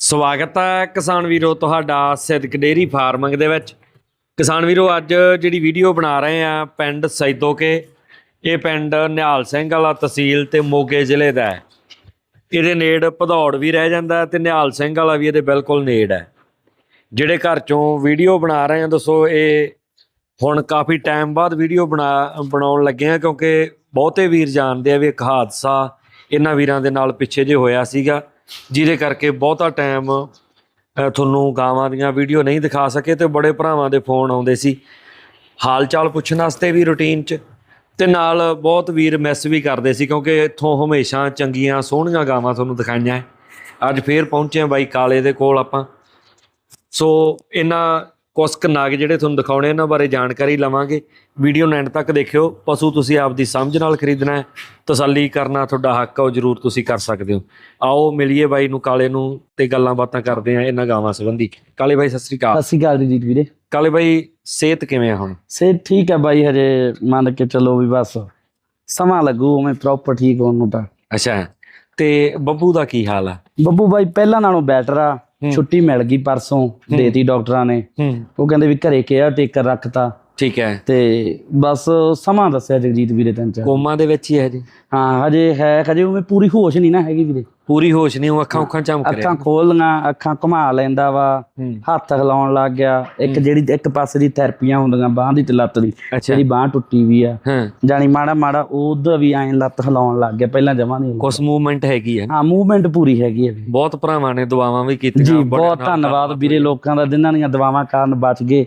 ਸਵਾਗਤ ਹੈ ਕਿਸਾਨ ਵੀਰੋ ਤੁਹਾਡਾ ਸਿੱਧਕ ਡੇਰੀ ਫਾਰਮਿੰਗ ਦੇ ਵਿੱਚ। ਕਿਸਾਨ ਵੀਰੋ, ਅੱਜ ਜਿਹੜੀ ਵੀਡੀਓ ਬਣਾ ਰਹੇ ਆ ਪਿੰਡ ਸੈਦੋਕੇ, ਇਹ ਪਿੰਡ ਨਿਹਾਲ ਸਿੰਘ ਵਾਲਾ ਤਹਿਸੀਲ ਤੇ ਮੋਗੇ ਜ਼ਿਲ੍ਹੇ ਦਾ ਹੈ। ਇਹਦੇ ਨੇੜ ਭਦੌੜ ਵੀ ਰਹਿ ਜਾਂਦਾ ਤੇ ਨਿਹਾਲ ਸਿੰਘ ਵਾਲਾ ਵੀ ਇਹਦੇ ਬਿਲਕੁਲ ਨੇੜ ਹੈ। ਜਿਹੜੇ ਘਰ ਚੋਂ ਵੀਡੀਓ ਬਣਾ ਰਹੇ ਆ, ਦੱਸੋ ਇਹ ਹੁਣ ਕਾਫੀ ਟਾਈਮ ਬਾਅਦ ਵੀਡੀਓ ਬਣਾ, ਬਣਾਉਣ ਲੱਗੇ ਆ, ਕਿਉਂਕਿ ਬਹੁਤੇ ਵੀਰ ਜਾਣਦੇ ਆ ਵੀ ਇੱਕ ਹਾਦਸਾ ਇਹਨਾਂ ਵੀਰਾਂ ਦੇ ਨਾਲ ਪਿੱਛੇ ਜੇ ਹੋਇਆ ਸੀਗਾ। ਜਿਹਦੇ ਕਰਕੇ ਬਹੁਤਾ ਟਾਈਮ ਤੁਹਾਨੂੰ ਗਾਵਾਂ ਦੀਆਂ ਵੀਡੀਓ ਨਹੀਂ ਦਿਖਾ ਸਕੇ ਤੇ ਬੜੇ ਭਰਾਵਾਂ ਦੇ ਫੋਨ ਆਉਂਦੇ ਸੀ ਹਾਲ ਚਾਲ ਪੁੱਛਣ ਵਾਸਤੇ ਵੀ ਰੁਟੀਨ 'ਚ ਤੇ ਨਾਲ ਬਹੁਤ ਵੀਰ ਮਿਸ ਵੀ ਕਰਦੇ ਸੀ ਕਿਉਂਕਿ ਇੱਥੋਂ ਹਮੇਸ਼ਾ ਚੰਗੀਆਂ, ਸੋਹਣੀਆਂ ਗਾਵਾਂ ਤੁਹਾਨੂੰ ਦਿਖਾਈਆਂ ਹੈ। ਅੱਜ ਫੇਰ ਪਹੁੰਚੇ ਆ ਬਾਈ ਕਾਲੇ ਦੇ ਕੋਲ ਆਪਾਂ ਸੋ ਇਹਨਾਂ ਕੁਸਕ ਨਾਗ ਜਿਹੜੇ ਤੁਹਾਨੂੰ ਦਿਖਾਉਣੇ ਇਹਨਾਂ ਬਾਰੇ ਜਾਣਕਾਰੀ ਲਵਾਂਗੇ। ਵੀਡੀਓ ਨੂੰ ਐਂਡ ਤੱਕ ਦੇਖਿਓ। ਪਸ਼ੂ ਤੁਸੀਂ ਆਪਦੀ ਸਮਝ ਨਾਲ ਖਰੀਦਣਾ ਹੈ। ਤਸੱਲੀ ਕਰਨਾ ਤੁਹਾਡਾ ਹੱਕ ਹੈ ਉਹ ਜ਼ਰੂਰ ਤੁਸੀਂ ਕਰ ਸਕਦੇ ਹੋ। ਆਓ ਮਿਲੀਏ ਬਾਈ ਨੂੰ ਕਾਲੇ ਨੂੰ ਤੇ ਗੱਲਾਂ ਬਾਤਾਂ ਕਰਦੇ ਆ ਇਹਨਾਂ ਗਾਵਾਂ ਸੰਬੰਧੀ। ਕਾਲੇ ਬਾਈ ਸਤਿ ਸ੍ਰੀ ਅਕਾਲ। ਸਤਿ ਸ਼੍ਰੀ ਅਕਾਲ ਜੀ ਵੀਰੇ। ਕਾਲੇ ਬਾਈ ਸਿਹਤ ਕਿਵੇਂ ਆ ਹੁਣ? ਸੇ ਠੀਕ ਹੈ ਬਾਈ ਹਜੇ ਮੰਨ ਕੇ ਚੱਲੋ ਵੀ ਬਸ ਸਮਾਂ ਲੱਗੂ ਉਵੇਂ ਪ੍ਰੋਪਰ ਠੀਕ ਹੋਣ ਨੂੰ ਤਾਂ। ਅੱਛਾ। ਤੇ ਬੱਬੂ ਦਾ ਕੀ ਹਾਲ ਆ? ਬੱਬੂ ਬਾਈ ਪਹਿਲਾਂ ਨਾਲੋਂ ਬੈਟਰ ਆ। ਛੁੱਟੀ ਮਿਲ ਗਈ ਪਰਸੋਂ ਦੇਤੀ ਡਾਕਟਰਾਂ ਨੇ। ਉਹ ਕਹਿੰਦੇ ਵੀ ਘਰੇ ਕੇਅਰ ਟੇਕਰ ਰੱਖਤਾ। ਠੀਕ ਹੈ। ਤੇ ਬਸ ਸਮਾਂ ਦੱਸਿਆ ਜਗਜੀਤ ਵੀਰੇ ਤੈਨੂੰ ਚਾਹ ਕੋਮਾ ਦੇ ਵਿੱਚ ਹੀ ਹੈ ਜੀ। ਹਾਂ ਹਜੇ ਹੈ ਹਜੇ ਉਵੇਂ ਪੂਰੀ ਹੋਸ਼ ਨਹੀਂ ਨਾ ਹੈਗੀ ਵੀਰੇ। ਪੂਰੀ ਹੋਸ਼ ਨਹੀਂ ਉਹ ਅੱਖਾਂ ਉੱਖਾਂ ਚਮਕ ਰਿਹਾ ਅੱਖਾਂ ਖੋਲ ਲੀਆਂ ਅੱਖਾਂ ਘੁਮਾ ਲੈਂਦਾ ਵਾ ਹੱਥ ਹਿਲਾਉਣ ਲੱਗ ਗਿਆ। ਇੱਕ ਜਿਹੜੀ ਇੱਕ ਪਾਸੇ ਦੀ ਥੈਰੇਪੀਆਂ ਹੁੰਦੀਆਂ ਬਾਹ ਦੀ ਤੇ ਲੱਤ ਦੀ ਜਿਹੜੀ ਬਾਹ ਟੁੱਟੀ ਵੀ ਆ। ਜਾਣੀ ਮਾੜਾ ਮਾੜਾ ਉਹਦਾ ਵੀ ਐਂ ਲੱਤ ਹਿਲਾਉਣ ਲੱਗ ਗਿਆ ਪਹਿਲਾਂ ਜਮਾ ਨਹੀਂ। ਕੁਛ ਮੂਵਮੈਂਟ ਹੈਗੀ ਹੈ। ਹਾਂ ਮੂਵਮੈਂਟ ਪੂਰੀ ਹੈਗੀ ਹੈ। ਬਹੁਤ ਭਰਾਵਾਂ ਨੇ ਦੁਆਵਾਂ ਵੀ ਕੀਤੀਆਂ ਜੀ ਬਹੁਤ ਧੰਨਵਾਦ ਵੀਰੇ ਲੋਕਾਂ ਦਾ ਜਿਨ੍ਹਾਂ ਦੀਆਂ ਦਵਾਵਾਂ ਕਾਰਨ ਬਚ ਗਏ।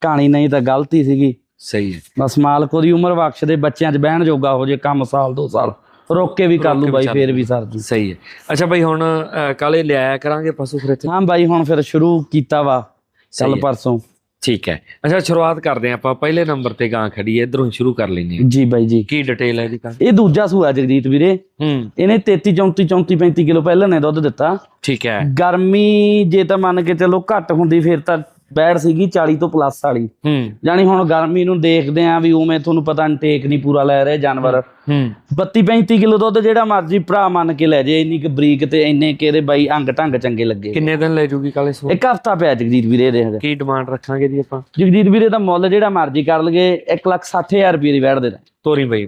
ਕਹਾਣੀ ਨਹੀਂ ਤਾਂ ਗਲਤੀ ਸੀਗੀ। ਸਹੀ ਹੈ। ਬਸ ਮਾਲਕ ਉਹਦੀ ਉਮਰ ਬਖਸ਼ ਦੇ ਬੱਚਿਆਂ 'ਚ ਬਹਿਣ ਜੋਗਾ ਹੋ ਜੇ ਕੰਮ ਸਾਲ ਦੋ ਸਾਲ ਰੋਕ ਕੇ ਵੀ ਕਰ ਲੂ ਬਾਈ ਫੇਰ ਵੀ ਸਰ ਜੀ। ਸਹੀ ਹੈ। ਅੱਛਾ ਬਈ ਹੁਣ ਕਾਲੇ ਲਿਆਇਆ ਕਰਾਂਗੇ ਪਸ਼ੂ ਫਿਰ ਇੱਥੇ? ਹਾਂ ਬਾਈ ਹੁਣ ਫਿਰ ਸ਼ੁਰੂ ਕੀਤਾ ਵਾ। ਕੱਲ। ਪਰਸੋਂ। ਠੀਕ ਹੈ। ਅੱਛਾ ਸ਼ੁਰੂਆਤ ਕਰਦੇ ਆਪਾਂ। ਪਹਿਲੇ ਨੰਬਰ ਤੇ ਗਾਂ ਖੜੀ ਹੈ ਇਧਰੋਂ ਸ਼ੁਰੂ ਕਰ ਲੈਂਦੇ ਹਾਂ। ਜੀ ਬਾਈ ਜੀ। ਕੀ ਡਿਟੇਲ ਹੈ ਕਾਂ ਇਹ ਦੂਜਾ ਸੂਆ ਜਗਦੀਤ ਵੀਰੇ। ਹੂੰ। ਇਹਨੇ 33 34 34 35 ਕਿਲੋ ਪਹਿਲਾਂ ਨੇ ਦੁੱਧ ਦਿੱਤਾ। ਠੀਕ ਹੈ। ਗਰਮੀ ਜੇ ਤਾਂ ਮੰਨ ਕੇ ਚੱਲੋ ਘੱਟ ਹੁੰਦੀ ਫਿਰ ਤਾਂ ਬੈੜ ਸੀਗੀ 40 ਤੋਂ ਪਲੱਸ ਵਾਲੀ। ਹੂੰ। ਜਾਣੀ ਹੁਣ ਗਰਮੀ ਨੂੰ ਦੇਖਦੇ ਆਂ ਵੀ ਉਵੇਂ ਤੁਹਾਨੂੰ ਪਤਾ ਇਨਟੇਕ ਨਹੀਂ ਪੂਰਾ ਲੈ ਰਹੇ ਜਾਨਵਰ। ਹੂੰ। 32 35 ਕਿਲੋ ਦੁੱਧ ਜਿਹੜਾ ਮਰਜ਼ੀ ਭਰਾ ਮੰਨ ਕੇ ਲੈ ਜੇ ਇੰਨੀ ਕੁ ਬਰੀਕ ਤੇ ਇੰਨੇ ਕਿ ਇਹਦੇ ਬਾਈ ਅੰਗ ਢੰਗ ਚੰਗੇ ਲੱਗੇ। ਕਿੰਨੇ ਦਿਨ ਲੈ ਜੂਗੀ ਕਾਲੇ ਸੋ ਇੱਕ ਹਫਤਾ ਪਿਆ ਜਗਦੀਤ ਵੀਰੇ ਦੇ। ਕੀ ਡਿਮਾਂਡ ਰੱਖਾਂਗੇ ਜੀ ਆਪਾਂ? ਜਗਦੀਤ ਵੀਰੇ ਦਾ ਮੁੱਲ ਜਿਹੜਾ ਮਰਜ਼ੀ ਕਰ ਲਗੇ 160000 ਰੁਪਏ ਦੀ ਵੈੜ ਦੇ। ਤੋਰੀ ਬਈ।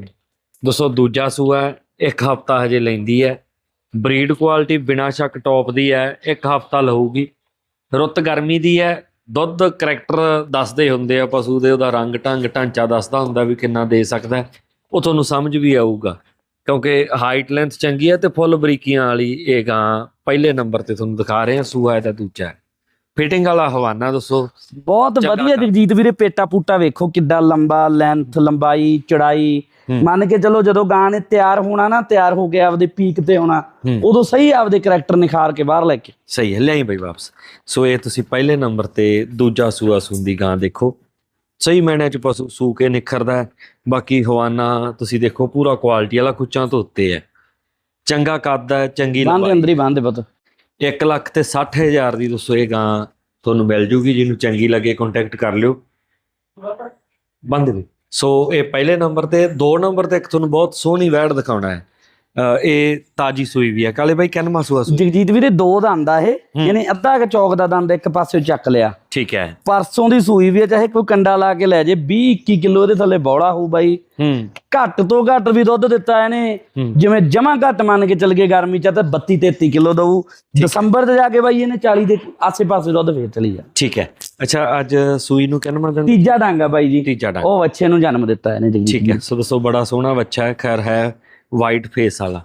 ਦੋਸਤੋ ਦੂਜਾ ਸੂਆ ਹੈ, ਇੱਕ ਹਫਤਾ ਹਜੇ ਲੈਂਦੀ ਹੈ। ਬਰੀਡ ਕੁਆਲਿਟੀ ਬਿਨਾ ਸ਼ੱਕ ਟੌਪ ਦੀ ਹੈ ਇੱਕ ਹਫਤਾ ਲਊਗੀ। ਰੁੱਤ ਗਰਮੀ ਦੀ ਹੈ ਦੁੱਧ ਕਰੈਕਟਰ ਦੱਸਦੇ ਹੁੰਦੇ ਆ, ਪਸ਼ੂ ਦੇ ਉਹਦਾ ਰੰਗ ਢੰਗ ਢਾਂਚਾ ਦੱਸਦਾ ਹੁੰਦਾ ਵੀ ਕਿੰਨਾ ਦੇ ਸਕਦਾ ਉਹ ਤੁਹਾਨੂੰ ਸਮਝ ਵੀ ਆਊਗਾ। ਕਿਉਂਕਿ ਹਾਈਟ ਲੈਂਥ ਚੰਗੀ ਹੈ ਤੇ ਫੁੱਲ ਬਰੀਕੀਆਂ ਵਾਲੀ ਇਹ ਗਾਂ ਪਹਿਲੇ ਨੰਬਰ ਤੇ ਤੁਹਾਨੂੰ ਦਿਖਾ ਰਹੇ ਹਾਂ ਸੂਆ ਇਹਦਾ ਦੂਜਾ ਫਿਟਿੰਗ ਵਾਲਾ ਹਵਾਨਾ ਦੱਸੋ ਬਹੁਤ ਵਧੀਆ। ਜਗਜੀਤ ਵੀਰੇ ਪੇਟਾ ਪੂਟਾ ਵੇਖੋ ਕਿੱਡਾ ਲੰਬਾ ਲੈਂਥ ਲੰਬਾਈ ਚੜਾਈ। ਮੰਨ ਕੇ ਚਲੋ ਜਦੋਂ ਗਾਂ ਨੇ ਤਿਆਰ ਹੋਣਾ ਨਾ ਤਿਆਰ ਹੋ ਕੇ ਆਪਦੇ ਪੀਕ ਤੇ ਆਉਣਾ। ਉਦੋਂ ਸਹੀ ਆਪਦੇ ਕਰੈਕਟਰ ਨਿਖਾਰ ਕੇ ਬਾਹਰ ਲੈ ਕੇ ਸਹੀ ਹੈ ਲਿਆਈ ਬਈ ਵਾਪਸ ਸੋ ਇਹ ਤੁਸੀਂ ਪਹਿਲੇ ਨੰਬਰ ਤੇ ਦੂਜਾ ਸੂਆ ਸੁੰਦੀ ਗਾਂ ਦੇਖੋ ਸਹੀ ਮੈਨੇ ਚ ਪਸ਼ੂ ਸੂ ਕੇ ਨਿਖਰਦਾ। ਬਾਕੀ ਹਵਾਨਾ ਤੁਸੀਂ ਦੇਖੋ ਪੂਰਾ ਕੁਆਲਿਟੀ ਵਾਲਾ ਕੁੱਚਾਂ ਤੋਂ ਉੱਤੇ ਹੈ ਚੰਗਾ ਕੱਦ ਹੈ ਚੰਗੀ ਬੰਦ ਲੰਬਾਈ ਅੰਦਰ ਹੀ ਬੰਦ ਪੁੱਤ 1 ਲੱਖ ਤੇ 60000 ਦੀ ਦੋਸਤੋ ਇਹ ਗਾਂ ਤੁਹਾਨੂੰ ਮਿਲ ਜੂਗੀ, ਜਿਹਨੂੰ ਚੰਗੀ ਲੱਗੇ ਕੰਟੈਕਟ ਕਰ ਲਿਓ। ਬੰਦ ਵੀ ਸੋ ਇਹ ਪਹਿਲੇ ਨੰਬਰ ਤੇ, ਦੋ ਨੰਬਰ ਤੇ ਇੱਕ ਤੁਹਾਨੂੰ ਬਹੁਤ ਸੋਹਣੀ ਵੈੜ ਦਿਖਾਉਣਾ ਹੈ। ਇਹ ਤਾਜੀ ਸੂਈ ਵੀ ਹੈ ਕਾਲੇ ਬਾਈ ਕਿੰਨਵਾਂ ਸੂਆ ਸੂ ਜਗਜੀਤ ਵੀਰੇ ਦੋ ਦੰਦ ਆ ਇਹ। ਹੂੰ। ਇਹਨੇ ਅੱਧਾ ਕ ਚੌਕ ਦਾ ਦੰਦ ਇੱਕ ਪਾਸੇ ਚੱਕ ਲਿਆ। ਠੀਕ ਹੈ। ਪਰਸੋਂ ਦੀ ਸੂਈ ਵੀ ਆ, ਚਾਹੇ ਕੋਈ ਕੰਡਾ ਲਾ ਕੇ ਲੈ ਜੇ 20 21 ਕਿਲੋ ਇਹਦੇ ਥੱਲੇ ਬੌੜਾ ਹੋਊ ਬਾਈ। ਹੂੰ। ਘੱਟ ਤੋਂ ਘੱਟ ਵੀ ਦੁੱਧ ਦਿੱਤਾ ਇਹਨੇ। ਹੂੰ। ਜਿਵੇਂ ਜਮਾ ਘੱਟ ਮੰਨ ਕੇ ਚੱਲ ਗਏ ਗਰਮੀ ਚ ਤਾਂ 32 33 ਕਿਲੋ ਦਊ। ਦਸੰਬਰ ਤੇ ਜਾ ਕੇ ਬਾਈ ਇਹਨੇ 40 ਦੇ ਆਸੇ-ਪਾਸੇ ਦੁੱਧ ਫੇਰ ਚਲੀ ਜਾ ਠੀਕ ਹੈ। ਅੱਛਾ ਅੱਜ ਸੂਈ ਨੂੰ ਕਿੰਨਵਾਂ ਦਿਨ ਤੀਜਾ ਡੰਗ ਆ ਬਾਈ ਜੀ। ਤੀਜਾ ਡੰਗ। ਉਹ ਬੱਚੇ ਨੂੰ ਜਨਮ ਦਿੱਤਾ ਇਹਨੇ ਜੀ ਠੀਕ ਹੈ। ਸੋ ਦੱਸੋ ਬੜਾ ਸੋਹਣਾ ਬੱਚਾ ਹੈ। ਖੈਰ ਹੈ। ਵਾਈਟ ਫੇਸ ਵਾਲਾ।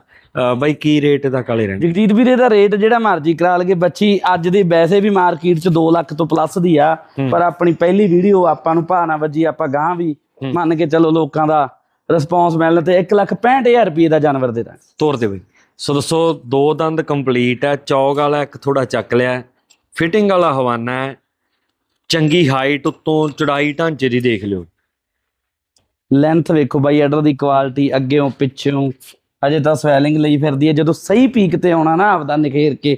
ਬਾਈ ਕੀ ਰੇਟ ਦਾ ਕਾਲੇ ਰੰਗ ਜਗਜੀਤ ਵੀਰੇ ਦਾ ਰੇਟ ਜਿਹੜਾ ਮਰਜ਼ੀ ਕਰਾ ਲਗੇ ਬੱਚੀ ਅੱਜ ਦੀ ਵੈਸੇ ਵੀ ਮਾਰਕੀਟ 'ਚ 2 ਲੱਖ ਤੋਂ ਪਲੱਸ ਦੀ ਆ। ਪਰ ਆਪਣੀ ਪਹਿਲੀ ਵੀਡੀਓ ਆਪਾਂ ਨੂੰ ਭਾਣਾ ਵੱਜੀ ਆਪਾਂ ਗਾਂ ਵੀ। ਮੰਨ ਕੇ ਚੱਲੋ ਲੋਕਾਂ ਦਾ ਰਿਸਪੌਂਸ ਮਿਲਣ ਤੇ 1 ਲੱਖ 65000 ਰੁਪਏ ਦਾ ਜਾਨਵਰ ਦੇ ਦਾਂ ਤੋਰ ਦੇ ਬਈ। ਸੋ ਦੱਸੋ ਦੋ ਦੰਦ ਕੰਪਲੀਟ ਹੈ ਚੌਕ ਵਾਲਾ ਇੱਕ ਥੋੜਾ ਚੱਕ ਲਿਆ ਫਿਟਿੰਗ ਵਾਲਾ ਹਵਾਨਾ ਹੈ ਚੰਗੀ ਹਾਈਟ ਉੱਤੋਂ ਚੜਾਈ ਢਾਂਚੇ ਦੀ ਦੇਖ ਲਿਓ। ਲੈਂਥ ਵੇਖੋ ਬਾਈ ਆਰਡਰ ਦੀ ਕੁਆਲਿਟੀ ਅੱਗੇੋਂ ਪਿੱਛੋਂ ਅਜੇ ਤਾਂ ਸਵੈਲਿੰਗ ਲਈ ਫਿਰਦੀ ਹੈ। ਜਦੋਂ ਸਹੀ ਪੀਕ ਤੇ ਆਉਣਾ ਨਾ ਆਪਦਾ ਨਿਖੇਰ ਕੇ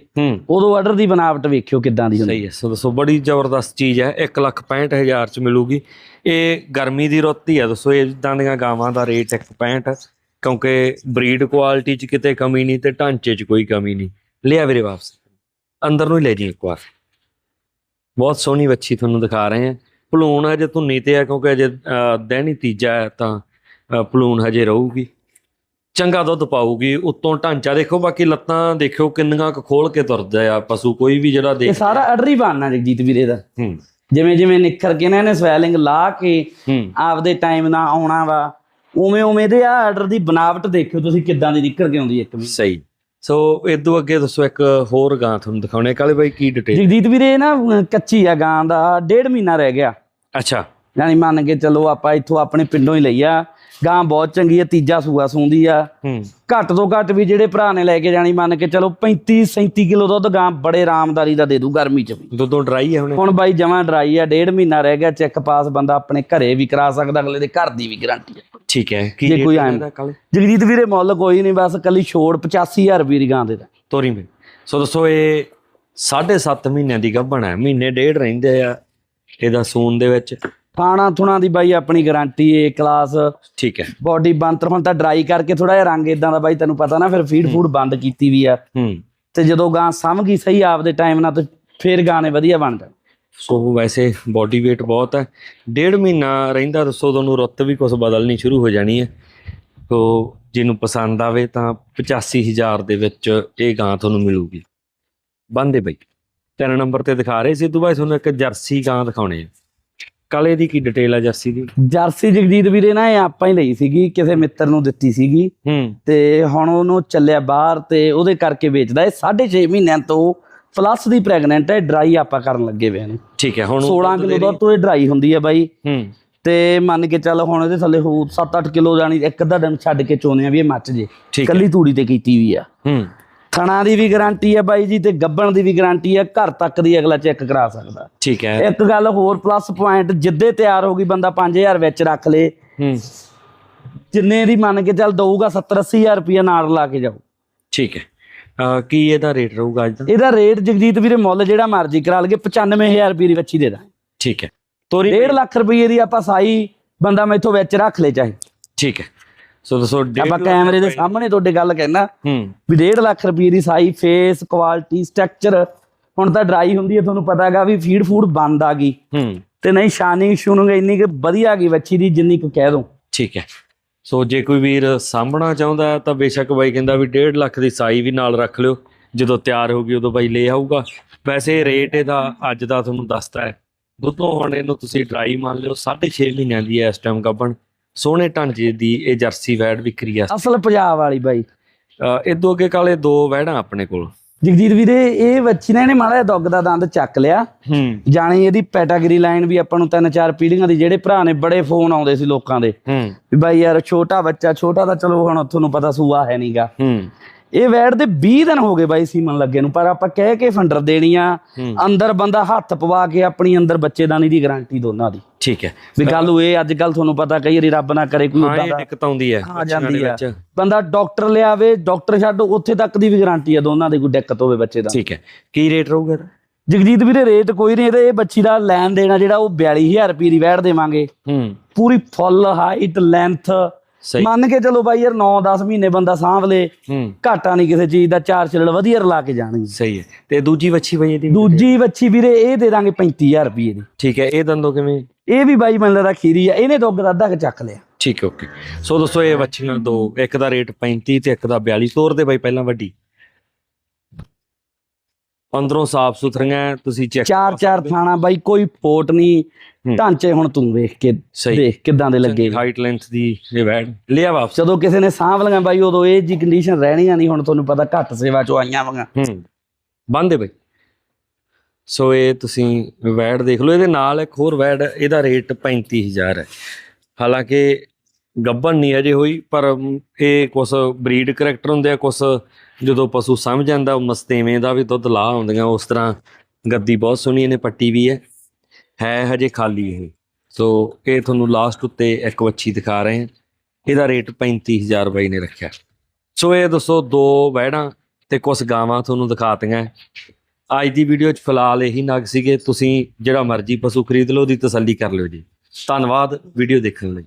ਉਦੋਂ ਆਰਡਰ ਦੀ ਬਨਾਵਟ ਵੇਖਿਓ ਕਿੱਦਾਂ ਦੀ ਹੁੰਦੀ ਸਹੀ ਹੈ। ਸੋ ਦੱਸੋ ਬੜੀ ਜ਼ਬਰਦਸਤ ਚੀਜ਼ ਹੈ। 165000 ਚ ਮਿਲੂਗੀ। ਇਹ ਗਰਮੀ ਦੀ ਰੁੱਤ ਹੀ ਹੈ। ਦੱਸੋ ਇਦਾਂ ਦੀਆਂ ਗਾਵਾਂ ਦਾ ਰੇਟ 165 ਕਿਉਂਕਿ ਬਰੀਡ ਕੁਆਲਿਟੀ ਚ ਕਿਤੇ ਕਮੀ ਨਹੀਂ ਤੇ ਢਾਂਚੇ ਚ ਕੋਈ ਕਮੀ ਨਹੀਂ। ਲਿਆ ਵੀਰੇ ਵਾਪਸ। ਅੰਦਰ ਨੂੰ ਹੀ ਲੈ ਜੀ ਇੱਕ ਵਾਰ। ਬਹੁਤ ਸੋਹਣੀ ਵੱਛੀ ਤੁਹਾਨੂੰ ਦਿਖਾ ਰਹੇ ਹਾਂ। ਪਲੂਣ ਹਜੇ ਧੁੰਨੀ ਤੇ ਆ ਕਿਉਂਕਿ ਅਜੇ ਹੀ ਤੀਜਾ ਹੈ ਤਾਂ ਪਲੂਣ ਹਜੇ ਰਹੂਗੀ। ਚੰਗਾ ਦੁੱਧ ਪਾਊਗੀ ਉੱਤੋਂ ਢਾਂਚਾ ਦੇਖੋ ਬਾਕੀ ਲੱਤਾਂ ਦੇਖਿਓ ਕਿੰਨੀਆਂ ਕੁ ਖੋਲ ਕੇ ਤੁਰਦਾ ਆ ਪਸ਼ੂ ਕੋਈ ਵੀ ਜਿਹੜਾ ਇਹ ਦੇਖ ਸਾਰਾ ਅਡਰੀ ਬਣਨਾ ਜਗਜੀਤ ਵੀਰੇ ਦਾ। ਹੂੰ। ਜਿਵੇਂ ਜਿਵੇਂ ਨਿੱਖਰ ਕੇ ਨਾ ਇਹਨੇ ਸਵੈਲਿੰਗ ਲਾ ਕੇ ਆਪਦੇ ਟਾਈਮ ਨਾਲ ਆਉਣਾ ਵਾ ਉਵੇਂ ਉਵੇਂ ਦੇ ਆ ਆਰਡਰ ਦੀ ਬਨਾਵਟ ਦੇਖਿਓ ਤੁਸੀਂ ਕਿੱਦਾਂ ਦੀ ਨਿਕਲ ਕੇ ਆਉਂਦੀ ਇੱਕ ਵੀ। ਸਹੀ। ਸੋ ਇਦੋਂ ਅੱਗੇ ਦੱਸੋ ਇੱਕ ਹੋਰ ਗਾਂ ਤੁਹਾਨੂੰ ਦਿਖਾਉਣੇ ਕਾਲੇ ਬਾਈ ਕੀ ਡਿਟੇਲ ਜਗਜੀਤ ਵੀਰੇ ਨਾ ਕੱਚੀ ਆ ਗਾਂ ਦਾ ਡੇਢ ਮਹੀਨਾ ਰਹਿ ਗਿਆ। ਅੱਛਾ। ਯਾਨੀ ਮੰਨ ਕੇ ਚਲੋ ਆਪਾਂ ਇੱਥੋਂ ਆਪਣੇ ਪਿੰਡੋਂ ਹੀ ਲਈ ਆ ਗਾਂ ਬਹੁਤ ਚੰਗੀ ਆ ਤੀਜਾ ਸੂਆ ਸੂੰਦੀ ਆ। ਘੱਟ ਤੋਂ ਘੱਟ ਵੀ ਜਿਹੜੇ ਭਰਾ ਨੇ ਲੈ ਕੇ ਜਾਣੀ ਮੰਨ ਕੇ ਚਲੋ 35 37 ਕਿਲੋ ਦੁੱਧ ਗਾਂ ਬੜੇ ਆਰਾਮਦਾਰੀ ਦਾ ਦੇ ਦੂ ਗਰਮੀ ਚ ਵੀ। ਦੁੱਧੋਂ ਡਰਾਈ ਹੈ ਹੁਣ। ਹੁਣ ਬਾਈ ਜਮਾਂ ਡਰਾਈ ਆ ਡੇਢ ਮਹੀਨਾ ਰਹਿ ਗਿਆ ਚੈੱਕ ਪਾਸ ਬੰਦਾ ਆਪਣੇ ਘਰੇ ਵੀ ਕਰਾ ਸਕਦਾ ਅਗਲੇ ਦੇ ਘਰ ਦੀ ਵੀ ਗਾਰੰਟੀ ਆ। ਠੀਕ ਹੈ ਕੀ ਜੇ ਕੋਈ ਆਇਆ- ਜਗਜੀਤ ਵੀਰੇ ਮੁੱਲ ਕੋਈ ਨਹੀਂ ਬਸ ਕੱਲੀ ਛੋੜ 85000 ਰੁਪਏ ਦੀ ਗਾਂ ਦੇ ਦਾ ਤੋਰੀ ਮੇ ਸੋ ਦੱਸੋ ਇਹ 7.5 ਮਹੀਨਿਆਂ ਦੀ ਗੱਭਣ ਹੈ ਮਹੀਨੇ ਡੇਢ ਰਹਿੰਦੇ ਆ ਇਹਦਾ ਸੂਨ ਦੇ ਵਿੱਚ? ਥਾਣਾ ਥੁਣਾ ਦੀ ਬਾਈ ਆਪਣੀ ਗਾਰੰਟੀ ਏ ਕਲਾਸ ਠੀਕ ਹੈ। ਬਾਡੀ ਬੰਤਰ ਹੁਣ ਤਾਂ ਡਰਾਈ ਕਰਕੇ ਥੋੜਾ ਜਿਹਾ ਰੰਗ ਇਦਾਂ ਦਾ ਬਾਈ ਤੈਨੂੰ ਪਤਾ ਨਾ ਫਿਰ ਫੀਡ ਫੂਡ ਬੰਦ ਕੀਤੀ ਵੀ ਆ। ਹੂੰ। ਤੇ ਜਦੋਂ ਗਾਂ ਸਮਝ ਗਈ ਸਹੀ ਆਪਦੇ ਟਾਈਮ ਨਾਲ ਤੇ ਫਿਰ ਗਾਣੇ ਵਧੀਆ ਬਣ ਜਾਣ। ਸੋ ਵੈਸੇ ਬਾਡੀ weight ਬਹੁਤ ਹੈ। ਡੇਢ ਮਹੀਨਾ ਰਹਿੰਦਾ ਦੱਸੋ ਤੁਹਾਨੂੰ ਰੁੱਤ ਵੀ ਕੁਝ ਬਦਲਣੀ ਸ਼ੁਰੂ ਹੋ ਜਾਣੀ ਹੈ। ਸੋ ਜਿਹਨੂੰ ਪਸੰਦ ਆਵੇ ਤਾਂ 85000 ਦੇ ਵਿੱਚ ਇਹ ਗਾਂ ਤੁਹਾਨੂੰ ਮਿਲੂਗੀ। ਬੰਦੇ ਬਈ ਤਿੰਨ ਨੰਬਰ ਤੇ ਦਿਖਾ ਰਹੇ ਸੀ ਤੂੰ ਬਾਈ ਤੁਹਾਨੂੰ ਇੱਕ ਜਰਸੀ ਗਾਂ ਦਿਖਾਉਣੇ ਆ ਕਾਲੇ ਦੀ ਕੀ ਡਿਟੇਲ ਆ ਜਰਸੀ ਦੀ? ਜਰਸੀ ਜਗਜੀਤ ਵੀਰੇ ਨਾ ਇਹ ਆਪਾਂ ਹੀ ਲਈ ਸੀਗੀ ਕਿਸੇ ਮਿੱਤਰ ਨੂੰ ਦਿੱਤੀ ਸੀਗੀ। ਤੇ ਹੁਣ ਉਹਨੂੰ ਚੱਲਿਆ ਬਾਹਰ ਤੇ ਉਹਦੇ ਕਰਕੇ ਵੇਚਦਾ। ਇਹ 6.5 ਮਹੀਨਿਆਂ ਤੋਂ ਪਲੱਸ ਦੀ ਪ੍ਰੈਗਨੈਂਟ ਹੈ ਡਰਾਈ ਆਪਾਂ ਕਰਨ ਲੱਗੇ ਵੇ ਇਹਨੂੰ। ਠੀਕ ਹੈ ਹੁਣ 16 ਕਿਲੋ ਦਾ ਤੋਂ ਇਹ ਡਰਾਈ ਹੁੰਦੀ ਹੈ ਬਾਈ। ਹੂੰ। ਤੇ ਮੰਨ ਕੇ ਚੱਲ ਹੁਣ ਇਹਦੇ ਥੱਲੇ ਹੋ 7-8 ਕਿਲੋ ਜਾਣੀ ਇੱਕ ਅੱਧਾ ਦਿਨ ਛੱਡ ਕੇ ਚੋਨੇ ਆ ਵੀ ਇਹ ਮੱਚ ਜੇ। ਕੱਲੀ ਤੂੜੀ ਤੇ ਕੀਤੀ ਵੀ ਆ। ਹੂੰ। ਥਣਾ ਦੀ ਵੀ ਗਾਰੰਟੀ ਹੈ ਬਾਈ ਜੀ ਤੇ ਗੱਬਣ ਦੀ ਵੀ ਗਾਰੰਟੀ ਹੈ ਘਰ ਤੱਕ ਦੀ ਅਗਲਾ ਚੈੱਕ ਕਰਾ ਸਕਦਾ। ਠੀਕ ਹੈ। ਇੱਕ ਗੱਲ ਹੋਰ ਪਲੱਸ ਪੁਆਇੰਟ ਜਿੱਦੇ ਤਿਆਰ ਹੋ ਗਈ ਬੰਦਾ 5000 ਵਿੱਚ ਰੱਖ ਲੇ। ਹੂੰ। ਜਿੰਨੇ ਦੀ ਮੰਨ ਕੇ ਚੱਲ ਦਊਗਾ 70 80000 ਰੁਪਏ ਨਾਲ ਲਾ ਕੇ ਜਾਓ ਠੀਕ ਹੈ। ਕੀ ਇਹਦਾ ਰੇਟ ਰਹੂਗਾ ਅੱਜ ਦਾ? ਇਹਦਾ ਰੇਟ ਜਗਜੀਤ ਵੀਰੇ ਮੁੱਲ ਜਿਹੜਾ ਮਰਜ਼ੀ ਕਰਾ ਲਗੇ 95000 ਰੁਪਏ ਦੀ ਵੱਛੀ ਦੇ ਦਾਂ ਠੀਕ ਹੈ। ਤੋਰੀ 1.5 ਲੱਖ ਰੁਪਏ ਦੀ ਆਪਾਂ ਸਾਈ ਬੰਦਾ ਮੈਥੋਂ ਵਿੱਚ ਰੱਖ ਲੇ ਚਾਹੇ। ਠੀਕ ਹੈ। ਸੋ ਦੱਸੋ ਡੇਢ ਆਪਾਂ ਕੈਮਰੇ ਦੇ ਸਾਹਮਣੇ ਤੁਹਾਡੇ ਗੱਲ ਕਹਿਣਾ। ਵੀ 1.5 ਲੱਖ ਰੁਪਏ ਦੀ ਸਾਈ ਫੇਸ ਕੁਆਲਿਟੀ ਸਟਰਕਚਰ ਹੁਣ ਤਾਂ ਡਰਾਈ ਹੁੰਦੀ ਹੈ ਤੁਹਾਨੂੰ ਪਤਾ ਹੈਗਾ ਵੀ ਫੀਡ ਫੂਡ ਬੰਦ ਆ ਗਈ। ਹੂੰ। ਤੇ ਨਹੀਂ ਸ਼ਾਨਿੰਗ ਸ਼ੂਨਿੰਗ ਇੰਨੀ ਕਿ ਵਧੀਆ ਗਈ ਵੱਛੀ ਦੀ ਜਿੰਨੀ ਕੁ ਕਹਿ ਦੋ ਠੀਕ ਹੈ। ਸੋ ਜੇ ਕੋਈ ਵੀਰ ਸਾਂਭਣਾ ਚਾਹੁੰਦਾ ਤਾਂ ਬੇਸ਼ੱਕ ਬਾਈ ਕਹਿੰਦਾ ਵੀ 1.5 ਲੱਖ ਦੀ ਸਾਈ ਵੀ ਨਾਲ ਰੱਖ ਲਿਓ। ਜਦੋਂ ਤਿਆਰ ਹੋ ਗਈ ਉਦੋਂ ਬਾਈ ਲੈ ਆਊਗਾ। ਵੈਸੇ ਰੇਟ ਇਹਦਾ ਅੱਜ ਦਾ ਤੁਹਾਨੂੰ ਦੱਸਦਾ ਹੈ। ਦੁੱਧੋਂ ਹੁਣ ਇਹਨੂੰ ਤੁਸੀਂ ਡਰਾਈ ਮੰਨ ਲਿਓ 6.5 ਮਹੀਨਿਆਂ ਦੀ ਹੈ ਇਸ ਟਾਈਮ ਗੱਭਣ ਸੋਹਣੇ ਢਾਂਚੇ ਦੀ ਇਹ ਜਰਸੀ ਵੈੜ ਵਿਕਰੀ ਆ ਅਸਲ ਪੰਜਾਬ ਵਾਲੀ ਬਾਈ। ਅਹ ਇਦੋਂ ਅੱਗੇ ਕਾਲੇ ਦੋ ਵੈੜਾਂ ਆਪਣੇ ਕੋਲ। ਜਗਜੀਤ ਵੀਰੇ ਇਹ ਵੱਛੀ ਨੇ ਇਹਨੇ ਮਾੜਾ ਦੁੱਗ ਦਾ ਦੰਦ ਚੱਕ ਲਿਆ। ਹੂੰ। ਜਾਣੀ ਇਹਦੀ ਪੈਟਾਗਰੀ ਲਾਈਨ ਵੀ ਆਪਾਂ ਨੂੰ ਤਿੰਨ ਚਾਰ ਪੀੜ੍ਹੀਆਂ ਦੀ ਜਿਹੜੇ ਭਰਾ ਨੇ ਬੜੇ ਫੋਨ ਆਉਂਦੇ ਸੀ ਲੋਕਾਂ ਦੇ। ਹੂੰ। ਵੀ ਬਾਈ ਯਾਰ ਛੋਟਾ ਬੱਚਾ ਛੋਟਾ ਤਾਂ ਚਲੋ ਹੁਣ ਤੁਹਾਨੂੰ ਪਤਾ ਸੂਆ ਹੈ ਨਹੀਂਗਾ ਹੂੰ। ਇਹ ਵੈੜ ਦੇ 20 ਦਿਨ ਹੋ ਗਏ ਬਾਈ ਸੀਮਨ ਲੱਗੇ ਨੂੰ ਪਰ ਆਪਾਂ ਕਹਿ ਕੇ ਫੰਡਰ ਦੇਣੀ ਆ। ਹੂੰ। ਅੰਦਰ ਬੰਦਾ ਹੱਥ ਪਵਾ ਕੇ ਆਪਣੀ ਅੰਦਰ ਬੱਚੇਦਾਨੀ ਦੀ ਗਾਰੰਟੀ ਦੋਨਾਂ ਦੀ। ਠੀਕ ਹੈ। ਵੀ ਗੱਲ ਉਹ ਇਹ ਅੱਜ ਕੱਲ ਤੁਹਾਨੂੰ ਪਤਾ ਕਈ ਵਾਰੀ ਰੱਬ ਨਾ ਕਰੇ ਕੋਈ ਹਾਂ ਉਦਾਂ ਦਾ ਦਿੱਕਤ ਆਉਂਦੀ ਹੈ ਆ ਜਾਂਦੀ ਵਿੱਚ। ਬੰਦਾ ਡਾਕਟਰ ਲਿਆਵੇ ਡਾਕਟਰ ਛੱਡ ਉੱਥੇ ਤੱਕ ਦੀ ਵੀ ਗਾਰੰਟੀ ਆ ਦੋਨਾਂ ਦੀ ਕੋਈ ਦਿੱਕਤ ਹੋਵੇ ਬੱਚੇ ਦਾ। ਠੀਕ ਹੈ। ਕੀ ਰੇਟ ਰਹੂਗਾ? ਜਗਜੀਤ ਵੀਰੇ ਰੇਟ ਕੋਈ ਨਹੀਂ ਇਹਦੇ ਇਹ ਬੱਚੀ ਦਾ ਲੈਣ ਦੇਣਾ ਜਿਹੜਾ ਉਹ 42000 ਰੁਪਏ ਦੀ ਵੈੜ ਦੇਵਾਂਗੇ। ਹੂੰ। ਪੂਰੀ ਫੁੱਲ ਹਾਈਟ ਲੈਂਥ ਸਹੀ। ਮੰਨ ਕੇ ਚਲੋ ਬਾਈ ਯਾਰ 9-10 ਮਹੀਨੇ ਬੰਦਾ ਸਾਂਭ ਲੇ ਘਾਟਾ ਨਹੀਂ ਕਿਸੇ ਚੀਜ਼ ਦਾ ਚਾਰ ਛਿਲੜ ਵਧੀਆ ਰਲਾ ਕੇ ਜਾਣਗੇ ਸਹੀ ਹੈ। ਤੇ ਦੂਜੀ ਵੱਛੀ ਬਈ ਇਹਦੀ ਦੂਜੀ ਵੱਛੀ ਵੀਰੇ ਇਹ ਦੇ ਦਾਂਗੇ 35000 ਰੁਪਏ ਦੀ। ਠੀਕ ਹੈ ਇਹ ਦੰਦੋ ਕਿਵੇਂ? ਇਹ ਵੀ ਬਾਈ ਮੈਨੂੰ ਲੱਗਦਾ ਖੀਰੀ ਆ ਇਹਨੇ ਦੁੱਗ ਦਾ ਅੱਧਾ ਕੁ ਚੱਕ ਲਿਆ। ਠੀਕ ਓਕੇ। ਸੋ ਦੋਸਤੋ ਇਹ ਵੱਛੀਆਂ ਦੋ ਇੱਕ ਦਾ ਰੇਟ 35 ਤੇ ਇੱਕ ਦਾ 42 ਤੋਰ ਦੇ ਬਾਈ ਪਹਿਲਾਂ ਵੱਡੀ। ਅੰਦਰੋਂ ਸਾਫ਼ ਸੁਥਰੀਆਂ ਤੁਸੀਂ ਚੈੱਕ ਚਾਰ ਚਾਰ ਥਾਣਾ ਬਾਈ ਕੋਈ ਫੋਟ ਨਹੀਂ। ਢਾਂਚੇ ਹੁਣ ਤੂੰ ਵੇਖ ਕੇ ਦੇਖ ਕਿਦਾਂ ਦੇ ਲੱਗੇ ਹਾਈਟ ਲੈਂਥ ਦੀ ਇਹ ਵੈਡ ਲਿਆ ਵਾਪਸ। ਜਦੋਂ ਕਿਸੇ ਨੇ ਸਾਂਭ ਲਈਆਂ ਬਾਈ ਉਦੋਂ ਇਹ ਜੀ ਕੰਡੀਸ਼ਨ ਰਹਿਣੀਆਂ ਨਹੀਂ ਹੁਣ ਤੁਹਾਨੂੰ ਪਤਾ ਘੱਟ ਸੇਵਾ ਚੋਂ ਆਈਆਂ ਵਾਂਗਾ। ਬੰਦੇ ਬਈ। ਸੋ ਇਹ ਤੁਸੀਂ ਵੈਡ ਦੇਖ ਲਓ ਇਹਦੇ ਨਾਲ ਇੱਕ ਹੋਰ ਵੈਡ ਇਹਦਾ ਰੇਟ 35000 ਹੈ। ਹਾਲਾਂਕਿ ਗੱਬਨ ਨਹੀਂ ਅਜੇ ਹੋਈ ਪਰ ਇਹ ਕੁਛ ਬਰੀਡ ਕਰੈਕਟਰ ਹੁੰਦੇ ਆ ਕੁਛ ਜਦੋਂ ਪਸ਼ੂ ਸਮਝ ਜਾਂਦਾ, ਉਹ ਮਸਤੇਵੇਂ ਦਾ ਵੀ ਦੁੱਧ ਲਾਹ ਆਉਂਦੀਆਂ, ਉਸ ਤਰ੍ਹਾਂ ਗੱਦੀ ਬਹੁਤ ਸੋਹਣੀ ਇਹਨੇ ਪੱਟੀ ਵੀ ਹੈ। ਹੈ ਹਜੇ ਖਾਲੀ ਇਹ। ਸੋ ਇਹ ਤੁਹਾਨੂੰ ਲਾਸਟ ਉੱਤੇ ਇੱਕ ਵੱਛੀ ਦਿਖਾ ਰਹੇ ਹਾਂ। ਇਹਦਾ ਰੇਟ 35000 ਰੁਪਏ ਨੇ ਰੱਖਿਆ। ਸੋ ਇਹ ਦੱਸੋ, ਦੋ ਵਹਿੜਾਂ ਤੇ ਕੁਝ ਗਾਵਾਂ ਤੁਹਾਨੂੰ ਦਿਖਾਤੀਆਂ। ਅੱਜ ਦੀ ਵੀਡੀਓ 'ਚ ਫਿਲਹਾਲ ਇਹੀ ਨਗ ਸੀਗੇ। ਤੁਸੀਂ ਜਿਹੜਾ ਮਰਜ਼ੀ ਪਸ਼ੂ ਖਰੀਦ ਲਓ, ਉਹਦੀ ਤਸੱਲੀ ਕਰ ਲਿਓ ਜੀ। ਧੰਨਵਾਦ ਵੀਡੀਓ ਦੇਖਣ ਲਈ।